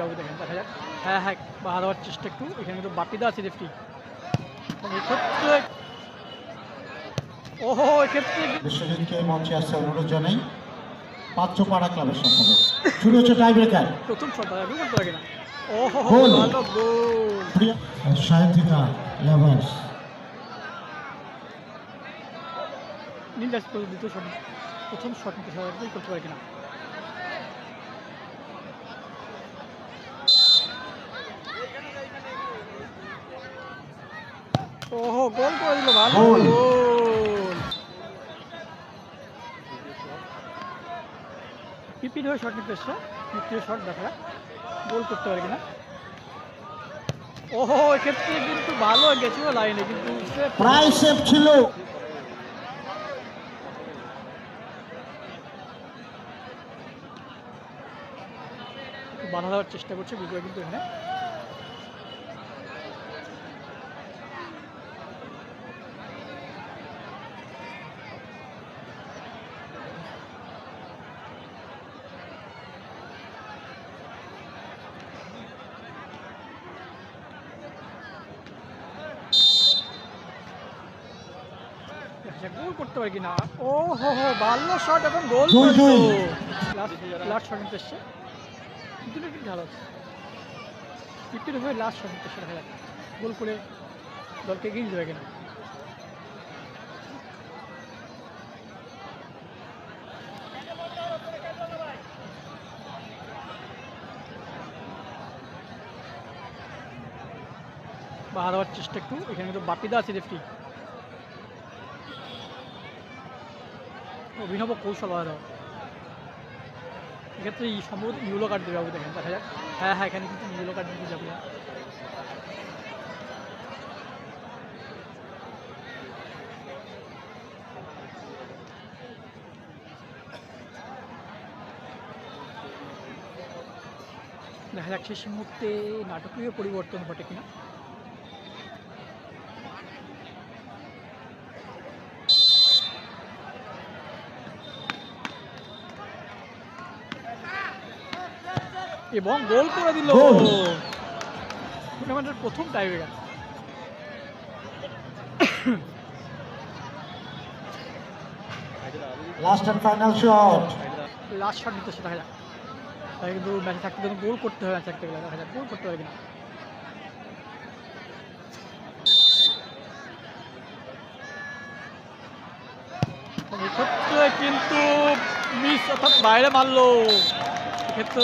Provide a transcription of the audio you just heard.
বাবু দেখেন। দেখা যাক। হ্যাঁ হ্যাঁ বাধা দেওয়ার চেষ্টা একটু। এখানে কিন্তু বাপিদা আছে রেফটি এক্ষেত্রে ওহো এক্ষেত্রে বিশ্বজিৎকে মঞ্চে আসছে অনুরোধ জানাই। পাত্রপাড়া ক্লাবের সম্পাদক। শুরু হচ্ছে টাই ব্রেকার প্রথম শট করতে পারে না। ওহো গোল। সাহিত্যিকা লাভার্স নীলাজ করে প্রথম শট নিতে করতে পারে কিনা? ওহো গোল করে দিল ভালো। গোল। পিপির হয়ে শট নিতে এসছে। শট দেখা। গোল করতে পারে কিনা? ওহো এক্ষেত্রে কিন্তু ভালো গেছিল লাইনে কিন্তু প্রায় সেফ ছিল। বাধা দেওয়ার চেষ্টা করছে বিজয় কিন্তু এখানে। গোল করতে পারে কিনা? ও হো হো ভালো শট এবং গোল। লাস্ট শট নিতে এসছে। দুটো কিন্তু ভালো আছে ফিফটির হয়ে লাস্ট শট নিতে এসছে দেখা যাক। গোল করে দলকে এগিয়ে দেবে কিনা? বাধা দেওয়ার চেষ্টা একটু। এখানে কিন্তু বাপিদা আছে রেফটি অভিনব কৌশল দেওয়া এক্ষেত্রে এই সম্ভবত ইউলো কার্ড দেবে দেখেন। দেখা যাক। হ্যাঁ হ্যাঁ এখানে কিন্তু ইউলো কার্ড দিতে যাবে। দেখা যাক শেষ মুহূর্তে নাটকীয় পরিবর্তন ঘটে কিনা। এবং গোল করে দিল। টুর্নামেন্টের প্রথম tie breaker last end final shot last shot নিতে দেখা যাক। তাই কিন্তু ম্যাচে থাকতে গেলে গোল করতে হবে ম্যাচে থাকতে গেলে। দেখা যাক গোল করতে হবে কিনা। কিন্তু মিস অর্থাৎ বাইরে মারলো। এক্ষেত্রে